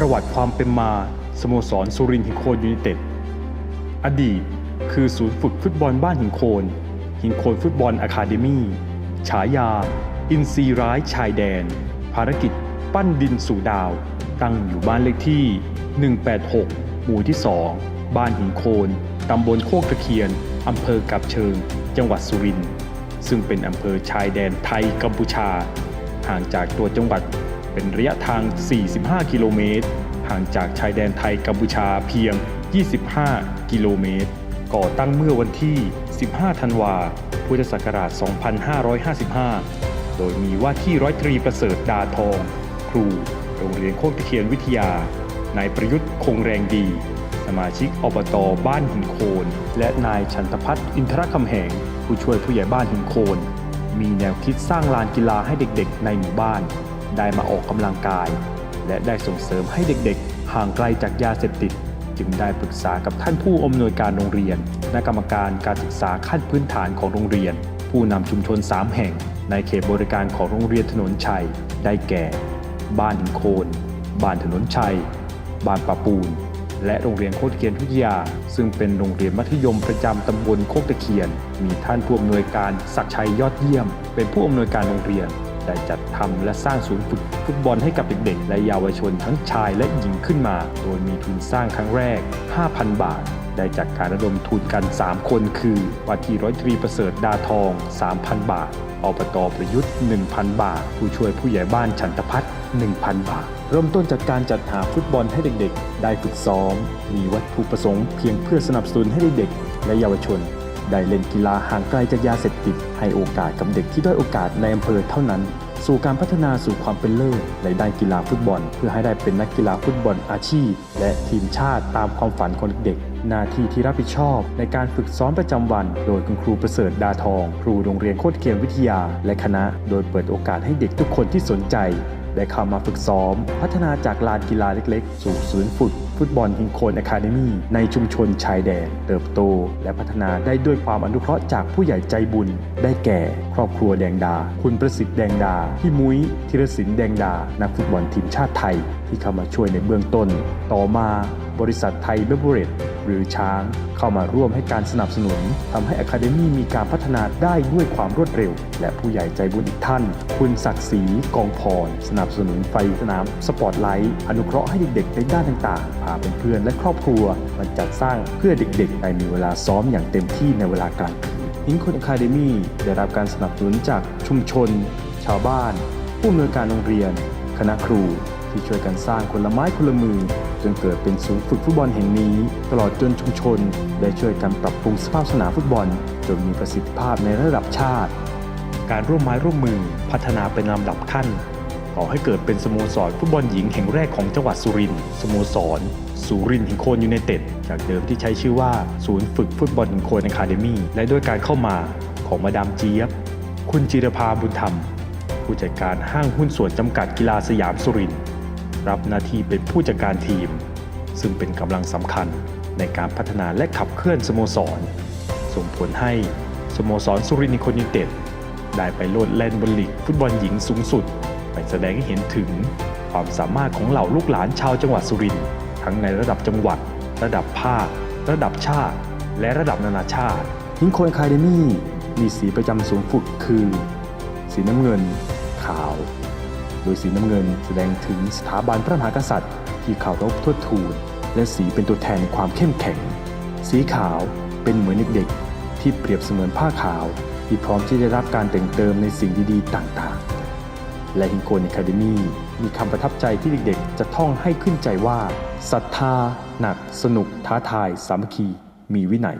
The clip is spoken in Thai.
ประวัติความเป็นมา สโมสรสุรินทร์หินโคนยูไนเต็ด อดีตคือศูนย์ฝึกฟุตบอลบ้านหินโคน หินโคนฟุตบอลอะคาเดมี่ฉายา อินซีร้ายชายแดน ภารกิจปั้นดินสู่ดาว ตั้งอยู่บ้านเลขที่ 186 หมู่ที่ 2 บ้านหินโคน ตำบลโคกตะเคียน อำเภอกับเชิง จังหวัดสุรินทร์ซึ่งเป็นอำเภอชายแดนไทยกัมพูชา ห่างจากตัวจังหวัด เป็นระยะทาง 45 กิโลเมตร ห่างจากชายแดนไทยกัมพูชาเพียง 25 กิโลเมตร ก่อตั้งเมื่อวันที่ 15 ธันวา พุทธศักราช 2555 โดยมีว่าที่ร้อยตรีประเสริฐดาทอง ครู โรงเรียนโคกตะเคียนวิทยา นายประยุทธ์คงแรงดี สมาชิกอบตบ้านหินโคน และนายชันตพัฒน์อินทรคำแหง ผู้ช่วยผู้ใหญ่บ้านหินโคน มีแนวคิดสร้างลานกีฬาให้เด็กๆ ในหมู่บ้าน ได้มาออกกำลังกาย และได้ส่งเสริมให้เด็กๆ ห่างไกลจากยาเสพติด จึงได้ปรึกษากับท่านผู้อำนวยการโรงเรียนคณะกรรมการการศึกษาขั้นพื้นฐานของโรงเรียน ผู้นำชุมชน 3 แห่ง ในเขตบริการของโรงเรียนถนนชัย ได้แก่ บ้านหินโคน บ้านถนนชัย บ้านปะปูน และโรงเรียนโคกตะเคียนวิทยา ซึ่งเป็นโรงเรียนมัธยมประจำตำบลโคกตะเคียน มีท่านผู้อำนวยการศักชัยยอดเยี่ยม เป็นผู้อำนวยการโรงเรียน ได้จัดทำและสร้างศูนย์ฝึกฟุตบอลให้กับเด็กๆ และเยาวชนทั้งชายและหญิงขึ้นมา โดยมีทุนสร้างครั้งแรก 5,000 บาทได้จากการระดมทุนกัน 3 คนคือว่าที่ร้อยตรีประเสริฐดาทอง 3,000 บาท อบตประยุทธ์ 1,000 บาท ผู้ช่วยผู้ใหญ่บ้านฉันตพัฒน์1,000 บาท เริ่มต้นจากการจัดหาฟุตบอลให้เด็กๆ ได้ฝึกซ้อม มีวัตถุประสงค์เพียงเพื่อสนับสนุนให้เด็กๆ และเยาวชน ได้เล่นกีฬาห่างไกลจากยาเสพติด ให้โอกาสกับเด็กที่ด้อยโอกาสในอำเภอเท่านั้น สู่การพัฒนาสู่ความเป็นเลิศในด้านกีฬาฟุตบอล เพื่อให้ได้เป็นนักกีฬาฟุตบอลอาชีพ และทีมชาติตามความฝันของเด็กหน้าที่ที่รับผิดชอบ ในการฝึกซ้อมประจำวัน โดยคุณครูประเสริฐดาทอง ครูโรงเรียนโคตรเกียนวิทยา และคณะ โดยเปิดโอกาสให้เด็กทุกคนที่สนใจ ได้เข้ามาฝึกซ้อม พัฒนาจากลานกีฬาเล็กๆ สู่ศูนย์ฝึกฟุตบอลฮิงโคนอะคาเดมี่ในชุมชนชายแดน เติบโต และพัฒนาได้ด้วยความอนุเคราะห์จากผู้ใหญ่ใจบุญ ได้แก่ ครอบครัวแดงดา คุณประสิทธิ์แดงดา พี่มุ้ยธีรศิลป์แดงดา นักฟุตบอลทีมชาติไทย ที่เข้ามาช่วยในเบื้องต้น ต่อมา บริษัทไทยเบเวอเรจหรือช้างเข้ามาร่วมให้การสนับสนุนทำให้อะคาเดมี่มีการพัฒนาได้ด้วยความรวดเร็ว และผู้ใหญ่ใจบุญอีกท่าน คุณศักดิ์ศรีกองพร สนับสนุนไฟสนามสปอตไลท์อนุเคราะห์ให้เด็กๆในด้านต่างๆพาเพื่อนๆและครอบครัวมันจัดสร้างเพื่อเด็กๆได้มีเวลาซ้อมอย่างเต็มที่ในเวลากลางคืนฮิงคนอะคาเดมี่ได้รับการสนับสนุนจากชุมชน ชาวบ้าน ผู้อำนวยการโรงเรียน คณะครู ที่ช่วยกันสร้างคนละไม้คนละมือ จนเกิดเป็นศูนย์ฝึกฟุตบอลแห่งนี้ ตลอดจนชุมชน ได้ช่วยกันปรับปรุงสภาพสนามฟุตบอล จนมีประสิทธิภาพในระดับชาติ การร่วมไม้ร่วมมือพัฒนาเป็นลำดับขั้นก่อให้เกิดเป็นสโมสรฟุตบอลหญิงแห่งแรกของจังหวัดสุรินทร์สโมสรสุรินทร์หิงโคนยูไนเต็ดจากเดิมที่ใช้ชื่อว่า ศูนย์ฝึกฟุตบอลหิงโคนอะคาเดมี่และด้วยการเข้ามาของมาดามเจี๊ยบ คุณจิรภาบุญธรรม ผู้จัดการห้างหุ้นส่วนจำกัดกีฬาสยามสุรินทร์ รับหน้าที่เป็นผู้จัดการทีม ซึ่งเป็นกำลังสำคัญในการพัฒนาและขับเคลื่อนสโมสร ส่งผลให้สโมสรสุรินทร์คนยูเต็ดได้ไปโลดแล่นบนลีกฟุตบอลหญิงสูงสุด ไปแสดงให้เห็นถึงความสามารถของเหล่าลูกหลานชาวจังหวัดสุรินทร์ทั้งในระดับจังหวัด ระดับภาค ระดับชาติ และระดับนานาชาติฮิงโคนคาเดมี่มีสีประจำสูงฝึกคือ สีน้ำเงิน ขาว โดยสีน้ำเงินแสดงถึงสถาบันพระมหากษัตริย์ ที่เคารพทวดทูนและสีเป็นตัวแทนความเข้มแข็ง สีขาวเป็นเหมือนเด็กๆ ที่เปรียบเสมือนผ้าขาว ที่พร้อมที่จะรับการแต่งเติมในสิ่งดีๆ ต่างๆ และฮิงโกน a คาเดมี่มีคำประทับใจที่เด็กๆ จะท่องให้ขึ้นใจว่าศรัทธา หนัก สนุก ท้าทาย สามัคคี มีวินัย